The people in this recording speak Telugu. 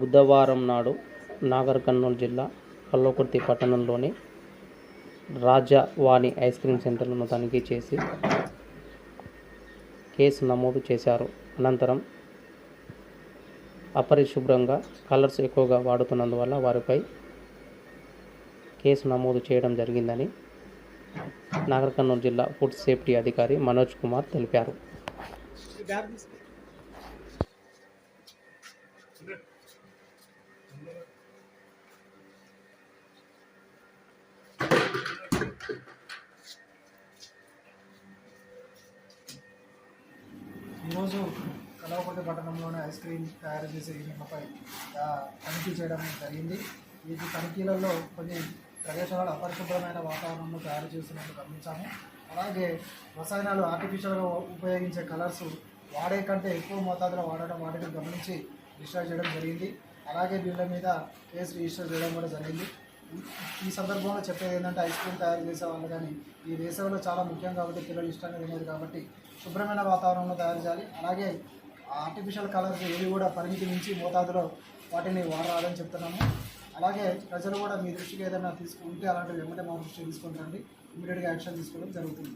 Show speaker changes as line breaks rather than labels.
బుధవారం నాడు నాగర్ కర్నూలు జిల్లా కల్వకుర్తి పట్టణంలోని రాజవాణి ఐస్ క్రీమ్ సెంటర్లను తనిఖీ చేసి కేసు నమోదు చేశారు. అనంతరం అపరిశుభ్రంగా కలర్స్ ఎక్కువగా వాడుతున్నందువల్ల వారిపై కేసు నమోదు చేయడం జరిగిందని నాగర్ కర్నూలు జిల్లా ఫుడ్ సేఫ్టీ అధికారి మనోజ్ కుమార్ తెలిపారు.
ఈరోజు కలవకుంట పట్టణంలోని ఐస్ క్రీమ్ తయారు చేసే యూనిట్లపై తనిఖీ చేయడం జరిగింది. ఈ తనిఖీలలో కొన్ని ప్రదేశాలు అపరిశుభ్రమైన వాతావరణంలో తయారు చేస్తున్నట్టు గమనించాము. అలాగే రసాయనాలు ఆర్టిఫిషియల్గా ఉపయోగించే కలర్స్ వాడే కంటే ఎక్కువ మోతాదులో వాడడం వాటిని గమనించి డిశ్చార్జ్ చేయడం జరిగింది. అలాగే వీళ్ళ మీద కేసు రిజిస్టర్ చేయడం కూడా జరిగింది. ఈ- సందర్భంలో చెప్పేది ఏంటంటే ఐస్ క్రీమ్ తయారు చేసే వాళ్ళు కానీ ఈ వేసవిలో చాలా ముఖ్యం కాబట్టి పిల్లలు ఇష్టంగా తినేది కాబట్టి శుభ్రమైన వాతావరణంలో తయారు చేయాలి. అలాగే ఆర్టిఫిషియల్ కలర్స్ ఏవి కూడా పరిమితి మించి మోతాదులో వాటిని వాడరాదని చెప్తున్నాము. అలాగే ప్రజలు కూడా మీ దృష్టికి ఏదైనా తీసుకుంటే అలాంటివి వెంటనే మా దృష్టికి తీసుకుంటారండి ఇమీడియట్గా యాక్షన్ తీసుకోవడం జరుగుతుంది.